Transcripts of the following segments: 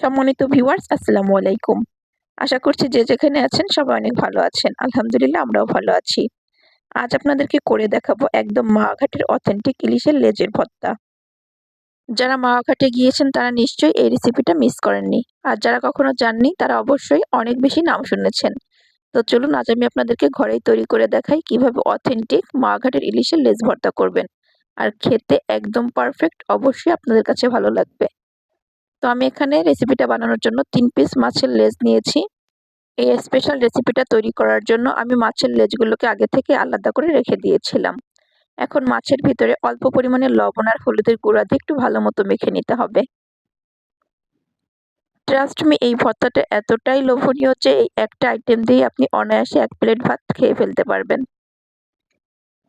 সম্মানিত ভিউয়ার্স আসসালামু আলাইকুম। আশা করছি যে যেখানে আছেন সবাই অনেক ভালো আছেন। আলহামদুলিল্লাহ, আমরাও ভালো আছি। আজ আপনাদেরকে করে দেখাবো একদম মাঘাটের অথেন্টিক ইলিশের লেজের ভর্তা। যারা মাঘাটে গিয়েছেন, তারা নিশ্চয়ই এই রেসিপিটা মিস করেননি। আর যারা কখনো যাননি, তারা অবশ্যই অনেক বেশি নাম শুনেছেন। তো চলুন, আজ আমি আপনাদেরকে ঘরেই তৈরি করে দেখাই কীভাবে অথেন্টিক মাঘাটের ইলিশের লেজ ভর্তা করবেন। আর খেতে একদম পারফেক্ট অবশ্যই আপনাদের কাছে ভালো লাগবে। তো আমি এখানে রেসিপিটা বানানোর জন্য তিন পিস মাছের লেজ নিয়েছি। এই স্পেশাল রেসিপিটা তৈরি করার জন্য আমি মাছের লেজগুলোকে আগে থেকে আলাদা করে রেখে দিয়েছিলাম। এখন মাছের ভিতরে অল্প পরিমাণে লবণ আর হলুদের গুঁড়া দিয়ে একটু ভালো মতো মেখে নিতে হবে। ট্রাস্ট মি এই ভর্তাটা এতটাই লোভনীয় যে এই একটা আইটেম দিয়ে আপনি অনায়াসে এক প্লেট ভাত খেয়ে ফেলতে পারবেন।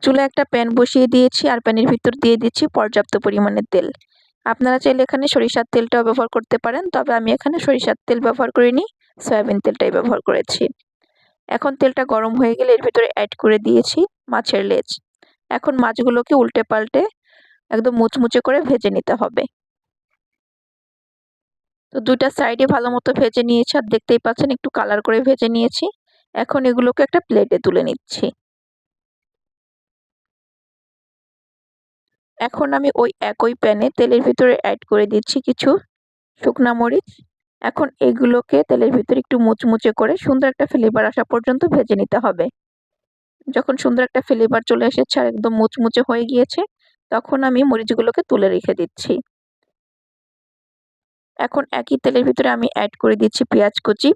চুলে একটা প্যান বসিয়ে দিয়েছি আর প্যানের ভিতর দিয়ে দিচ্ছি পর্যাপ্ত পরিমাণে তেল। আপনারা চাইলে এখানে সরিষার তেলটাও ব্যবহার করতে পারেন, তবে আমি এখানে সরিষার তেল ব্যবহার করিনি, সয়াবিন তেলটাই ব্যবহার করেছি। এখন তেলটা গরম হয়ে গেলে এর ভিতরে অ্যাড করে দিয়েছি মাছের লেজ। এখন মাছগুলোকে উল্টে পাল্টে একদম মুচমুচে করে ভেজে নিতে হবে। তো দুইটা সাইডে ভালো মতো ভেজে নিয়েছি, আর দেখতেই পাচ্ছেন একটু কালার করে ভেজে নিয়েছি। এখন এগুলোকে একটা প্লেটে তুলে নিচ্ছি। এখন আমি ওই একই প্যানে তেলের ভিতরে অ্যাড করে দিচ্ছি কিছু শুকনা মরিচ। এখন এগুলোকে তেলের ভিতরে একটু মুচমুচে করে সুন্দর একটা ফ্লেভার আসা পর্যন্ত ভেজে নিতে হবে। যখন সুন্দর একটা ফ্লেভার চলে এসেছে আর একদম মুচমুচে হয়ে গিয়েছে, তখন আমি মরিচগুলোকে তুলে রেখে দিচ্ছি। এখন একই তেলের ভিতরে আমি অ্যাড করে দিচ্ছি পেঁয়াজ কুচি।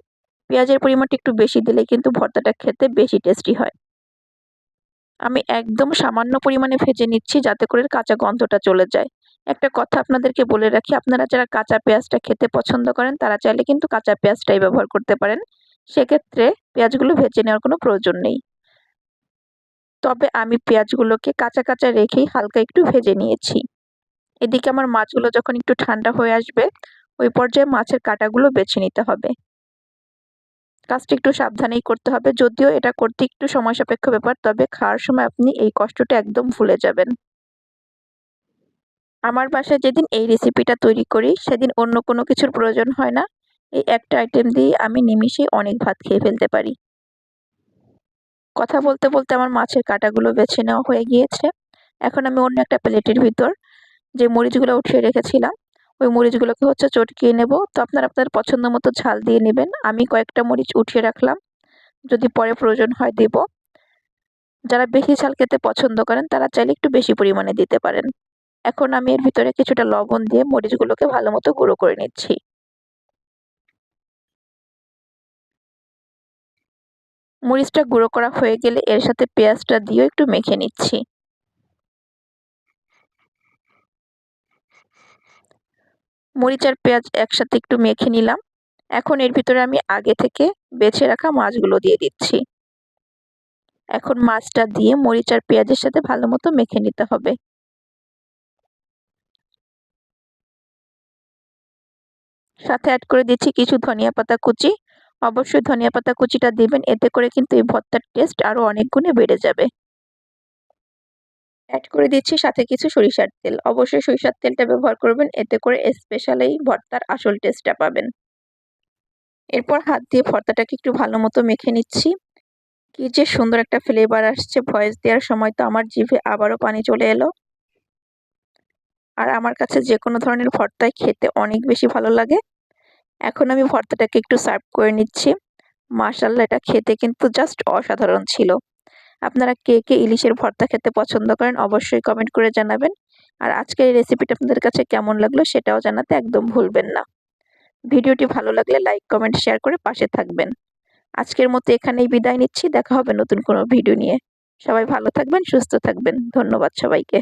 পেঁয়াজের পরিমাণটা একটু বেশি দিলে কিন্তু ভর্তাটা খেতে বেশি টেস্টি হয়। আমি একদম সামান্য পরিমাণে ভেজে নিচ্ছি যাতে করে কাঁচা গন্ধটা চলে যায়। একটা কথা আপনাদেরকে বলে রাখি, আপনারা যারা কাঁচা পেঁয়াজটা খেতে পছন্দ করেন, তারা চাইলে কিন্তু কাঁচা পেঁয়াজটাই ব্যবহার করতে পারেন। সেক্ষেত্রে পেঁয়াজগুলো ভেজে নেওয়ার কোনো প্রয়োজন নেই। তবে আমি পেঁয়াজগুলোকে কাঁচা কাঁচা রেখেই হালকা একটু ভেজে নিয়েছি। এদিকে আমার মাছগুলো যখন একটু ঠান্ডা হয়ে আসবে, ওই পর্যায়ে মাছের কাটাগুলো বেছে নিতে হবে। কাজটা একটু সাবধানেই করতে হবে। যদিও এটা করতে একটু সময় সাপেক্ষ ব্যাপার, তবে খাওয়ার সময় আপনি এই কষ্টটা একদম ভুলে যাবেন। আমার বাসায় যেদিন এই রেসিপিটা তৈরি করি, সেদিন অন্য কোনো কিছুর প্রয়োজন হয় না। এই একটা আইটেম দিয়ে আমি নিমিশেই অনেক ভাত খেয়ে ফেলতে পারি। কথা বলতে বলতে আমার মাছের কাটাগুলো বেছে নেওয়া হয়ে গিয়েছে। এখন আমি অন্য একটা প্লেটের ভিতর যে মরিচগুলো উঠিয়ে রেখেছিলাম ওই মরিচগুলোকে হচ্ছে চটকিয়ে নেব। তো আপনারা আপনার পছন্দ মতো ঝাল দিয়ে নেবেন। আমি কয়েকটা মরিচ উঠিয়ে রাখলাম। যদি পরে প্রয়োজন হয় দেব। যারা বেশি ঝাল খেতে পছন্দ করেন, তারা চাইলে একটু বেশি পরিমাণে দিতে পারেন। এখন আমি এর ভিতরে কিছুটা লবণ দিয়ে মরিচগুলোকে ভালো মতো গুঁড়ো করে নিচ্ছি। মরিচটা গুঁড়ো করা হয়ে গেলে এর সাথে পেঁয়াজটা দিয়েও একটু মেখে নিচ্ছি। মরিচ আর পেঁয়াজ একসাথে একটু মেখে নিলাম। এখন এর ভিতরে আমি আগে থেকে বেছে রাখা মাছগুলো দিয়ে দিচ্ছি। এখন মাছটা দিয়ে মরিচ আর পেঁয়াজের সাথে ভালো মতো মেখে নিতে হবে। সাথে অ্যাড করে দিচ্ছি কিছু ধনিয়া পাতা কুচি। অবশ্যই ধনিয়া পাতা কুচিটা দিবেন, এতে করে কিন্তু এই ভর্তার টেস্ট আরও অনেক গুণে বেড়ে যাবে। অ্যাড করে দিচ্ছি সাথে কিছু সরিষার তেল। অবশ্যই সরিষার তেলটা ব্যবহার করবেন, এতে করে স্পেশালি ভর্তার আসল টেস্টটা পাবেন। এরপর হাত দিয়ে ভর্তাটাকে একটু ভালো মতো মেখে নিচ্ছি। কি যে সুন্দর একটা ফ্লেভার আসছে, ভয়েস দেওয়ার সময় তো আমার জিভে আবারও পানি চলে এলো। আর আমার কাছে যে কোনো ধরনের ভর্তাই খেতে অনেক বেশি ভালো লাগে। এখন আমি ভর্তাটাকে একটু সার্ভ করে নিচ্ছি। মাশাল্লাহ এটা খেতে কিন্তু জাস্ট অসাধারণ ছিল। আপনারা কে কে ইলিশের ভর্তা খেতে পছন্দ করেন অবশ্যই কমেন্ট করে জানাবেন। আর আজকের এই রেসিপিটা আপনাদের কাছে কেমন লাগল সেটাও জানাতে একদম ভুলবেন না। ভিডিওটি ভালো লাগলে লাইক কমেন্ট শেয়ার করে পাশে থাকবেন। আজকের মতো এখানেই বিদায় নিচ্ছি, দেখা হবে নতুন কোনো ভিডিও নিয়ে। সবাই ভালো থাকবেন, সুস্থ থাকবেন। ধন্যবাদ সবাইকে।